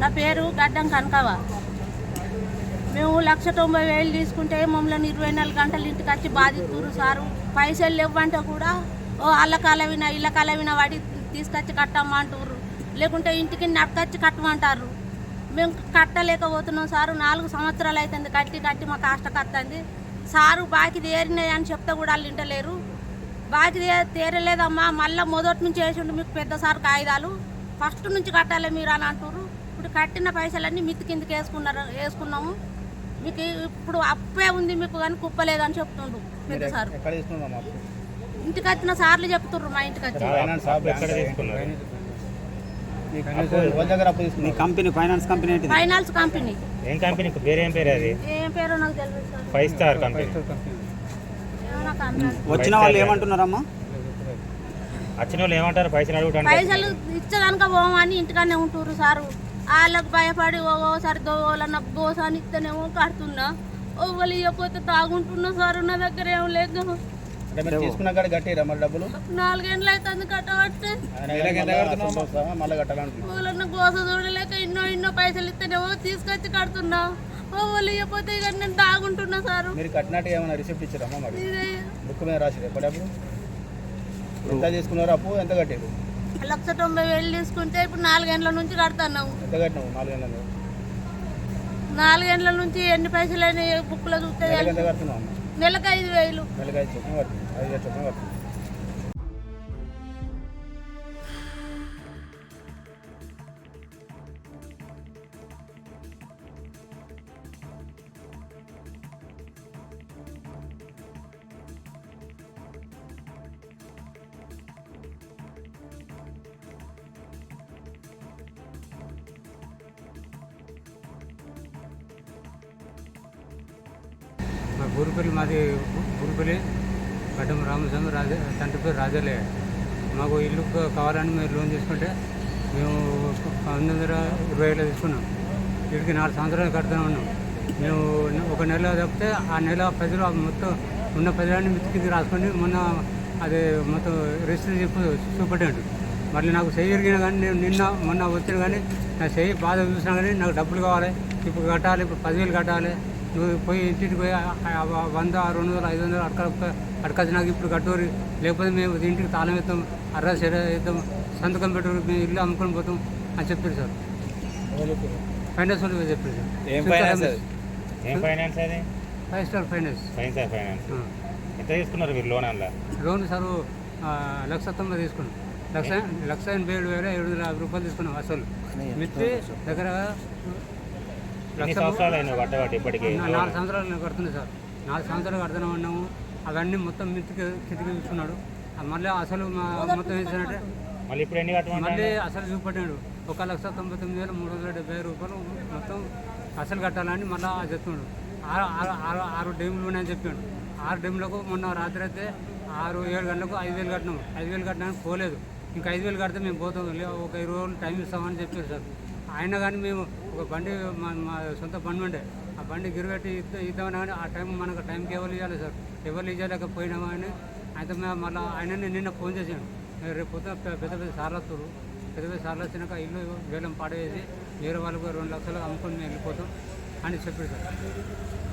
నా పేరు గడ్డం కనకవ మేము లక్ష తొంభై వేలు తీసుకుంటే మమ్మల్ని ఇరవై నాలుగు గంటలు ఇంటికి వచ్చి బాధితురు సారు. పైసలు లేవంటే కూడా ఓ అల్ల కలవిన ఇళ్ళ కలవిన వాడి తీసుకొచ్చి కట్టమ్మంటారు లేకుంటే ఇంటికి నడకొచ్చి కట్టమంటారు మేము కట్టలేకపోతున్నాం సారు. నాలుగు సంవత్సరాలు అవుతుంది కట్టి కట్టి మా కాష్ట సారు బాకి తేరినాయి అని చెప్తే కూడా వాళ్ళు వింటలేరు. బాకి తీరలేదమ్మా తేరలేదమ్మా. మళ్ళీ మొదటి నుంచి వేసిండు మీకు పెద్ద సార్ కాగితాలు ఫస్ట్ నుంచి కట్టాలి మీరు అని అంటారు ఇప్పుడు కట్టిన పైసలన్నీ మిత్తి కిందకి వేసుకున్నారు వేసుకున్నాము. మీకు ఇప్పుడు అప్పే ఉంది మీకు కానీ కుప్పలేదని చెప్తుండు పెద్ద సార్. ఇంటికి వచ్చిన సార్లు చెప్తుర్రు మా ఇంటికి వచ్చి కంపెనీ ఫైనాన్స్ కంపెనీ ఏంటిది? ఫైనాన్స్ కంపెనీ ఏం కంపెనీ పేరు ఏం పేరు అది? ఏం పేరో నాకు తెలియదు ఫైవ్ స్టార్ కంపెనీ. వచ్చిన వాళ్ళు ఏమంటున్నారమ్మా? వచ్చిన వాళ్ళు ఏమంటారు? పైసలు అడుగుతాను. పైసలు ఇచ్చదానిక పోమని ఇంటికానే ఉంటుర్రు సారు. వాళ్ళకి భయపడి ఓసారి దోవలన్న దోసాని ఇస్తేనేమో కడుతున్నా. ఓవలు ఇవ్వకపోతే తాగుంటున్నా సారు నా దగ్గర ఏం లేదు. నాలుగేండ్లు అవుతుంది కట్టబట్టి గోస చూడలేక ఎన్నో ఎన్నో పైసలు ఇస్తేనేమో తీసుకొచ్చి కడుతున్నా. ఓవలు ఇవ్వకపోతే ఇక నేను తాగుంటున్నా సారు. మీరు కట్టినట్టు ఏమైనా రిసిప్ట్ ఇచ్చారమ్మా మరి? ఇదే. బుక్ మీద రాసిరు ఎంత తీసుకున్నారు అప్పు? ఎంత కట్టారు లక్ష తొంభై వేలు తీసుకుంటే ఇప్పుడు నాలుగేండ్ల నుంచి కడుతున్నాము ఎంత కట్టినావు? నాలుగు నాలుగేండ్ల నుంచి? ఎన్ని పైసలు బుక్లో చూస్తే కడుతున్నావు? నెలకు ఐదు వేలు. ఊరిపల్లి మాది ఊరిపల్లి గడ్డం రామస్వామి రాజ తండ్రి పేరు రాజలే. మాకు ఇల్లు కావాలని మీరు లోన్ తీసుకుంటే మేము పంతొమ్మిది వందల ఇరవై ఏళ్ళు తీసుకున్నాం. వీటికి నాలుగు సంవత్సరాలు కడుతూనే ఉన్నాం. మేము ఒక నెల తప్పితే ఆ నెల ప్రజలు మొత్తం ఉన్న ప్రజలన్నీ మిత్తి కింద రాసుకొని మొన్న అది మొత్తం రిజిస్టర్ చెప్పు చూపెట్టాడు. మళ్ళీ నాకు చెయ్యి జరిగిన కానీ నేను నిన్న మొన్న వచ్చిన కానీ నా చెయ్యి బాధ చూసినా కానీ నాకు డబ్బులు కావాలి. ఇప్పుడు కట్టాలి ఇప్పుడు పదివేలు కట్టాలి. నువ్వు పోయి ఇంటికి పోయి వంద రెండు వందలు ఐదు వందలు అడక అడకచ్చి నాకు ఇప్పుడు కట్టూరి. లేకపోతే మేము ఇంటికి తాళం వేస్తాం అర్ర సెర వేస్తాం సంతకం పెట్టు మేము ఇల్లు అమ్ముకొని పోతాం అని చెప్పారు సార్? ఫైనాన్స్ వాళ్ళు చెప్పారు సార్. ఏం సుల్తాన్ ఫైనాన్స్ రమేష్. ఏం ఫైనాన్స్ అది? Five star finance. ఎంత తీసుకున్నారు మీరు లోన్ అలా లోన్ సార్ లక్ష తొంభై తీసుకున్నాం. లక్ష లక్ష ఎనభై ఏడు వేల ఏడు వందల యాభై రూపాయలు తీసుకున్నాం అసలు. మిత్తి దగ్గర ఎన్ని లక్ష సంవత్సరాలు అయినా కట్టబట్టి ఇప్పటికి? నా- నాలుగు సంవత్సరాలు నేను కడుతుంది సార్. నాలుగు సంవత్సరాలు కడుతూనే ఉన్నాము. అవన్నీ మొత్తం మిత్తికి ఆ మళ్ళీ అసలు మొత్తం వేసినట్టే మళ్ళీ ఇప్పుడు ఎన్ని కట్టమంటారు మళ్ళీ అసలు చూపెట్టాడు ఒక లక్ష తొంభై తొమ్మిది వేల మూడు వందల డెబ్బై రూపాయలు మొత్తం అసలు కట్టాలని మళ్ళీ చెప్తున్నాడు. ఆరు ఆరు ఆరు ఆరు డేములు ఉన్నాయని చెప్పాడు. ఆరు డేములకు మొన్న రాత్రి అయితే ఆరు ఏడు గంటలకు ఐదు వేలు కట్టినాం. ఐదు వేలు కట్టడానికి పోలేదు. ఇంకా ఐదు వేలు కడితే మేము పోతాం. ఒక ఇరవై రోజులు టైం ఇస్తామని చెప్పారు సార్. అయినా కానీ మేము ఒక బండి మా మా సొంత బండి ఉండే. ఆ బండి గిరిగట్టి ఇద్దామని కానీ ఆ టైం మనకు టైంకి ఎవరు ఇవ్వాలి సార్? ఎవరు ఇవ్వలేకపోయినామా అని అయితే మేము మళ్ళీ ఆయనని నిన్న ఫోన్ చేశాను రేపు పొద్దున పెద్ద పెద్ద సార్లు వస్తారు పెద్ద పెద్ద సార్లు వచ్చినాక ఇల్లు వేలం పాడేసి వేరే వాళ్ళకు రెండు లక్షలు అమ్ముకొని మేము వెళ్ళిపోతాం అని చెప్పాడు సార్.